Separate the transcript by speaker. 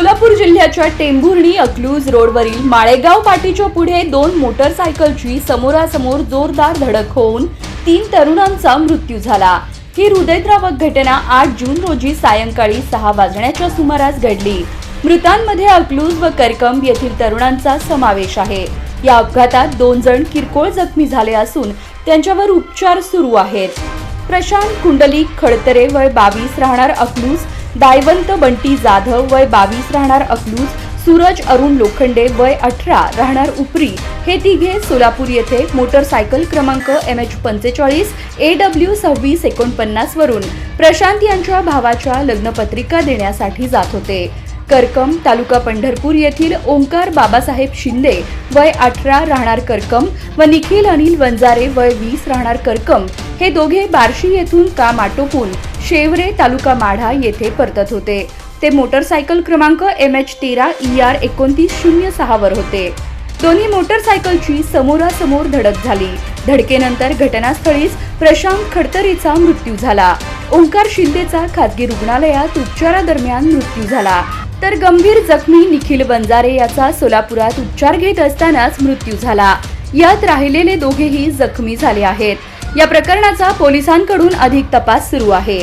Speaker 1: सोलापूर जिल्ह्याच्या टेंभुर्णी अकलूज रोडवरील माळेगाव पाटीच्या पुढे दोन मोटरसायकलची समोरासमोर जोरदार धडक होऊन तीन तरुणांचा मृत्यू झाला. ही हृदयद्रावक घटना आठ जून रोजी सायंकाळी सहा वाजण्याच्या सुमारास घडली. मृतांमध्ये अकलूज व करकंब येथील तरुणांचा समावेश आहे. या अपघातात दोन जण किरकोळ जखमी झाले असून त्यांच्यावर उपचार सुरू आहेत. प्रशांत कुंडलिक खडतरे वय बावीस राहणार अकलूज दायवंत बंटी जाधव वय बावीस राहणार अकलूज सूरज अरुण लोखंडे वय अठरा राहणार उपरी. हे तिघे सोलापूर येथे मोटरसायकल क्रमांक एम एच पंचेचाळीस ए डब्ल्यू सव्वीस एकोणपन्नास वरून प्रशांत यांच्या भावाच्या लग्नपत्रिका देण्यासाठी जात होते. करकम तालुका पंढरपूर येथील ओंकार बाबासाहेब शिंदे वय अठरा राहणार करकम व निखिल अनिल वंजारे वय वीस राहणार करकम. हे दोघे बार्शी येथून काम आटोपून शेवरे तालुका माढा येथे परतत होते. ते मोटरसायकल क्रमांक एम एच तेरा ई आर एकोणतीस शून्य सहावर होते. दोन्ही मोटरसायकलची समोरासमोर धडक झाली. धडकेनंतर घटनास्थळीच प्रशांत खडतरेचा मृत्यू झाला. ओंकार शिंदेचा खाजगी रुग्णालयात उपचारादरम्यान मृत्यू झाला. तर गंभीर जखमी निखिल बंजारे याचा सोलापुरात उपचार घेत असतानाच मृत्यू झाला. यात राहिलेले दोघेही जखमी झाले आहेत. या प्रकरणाचा पोलिसांकडून अधिक तपास सुरू आहे.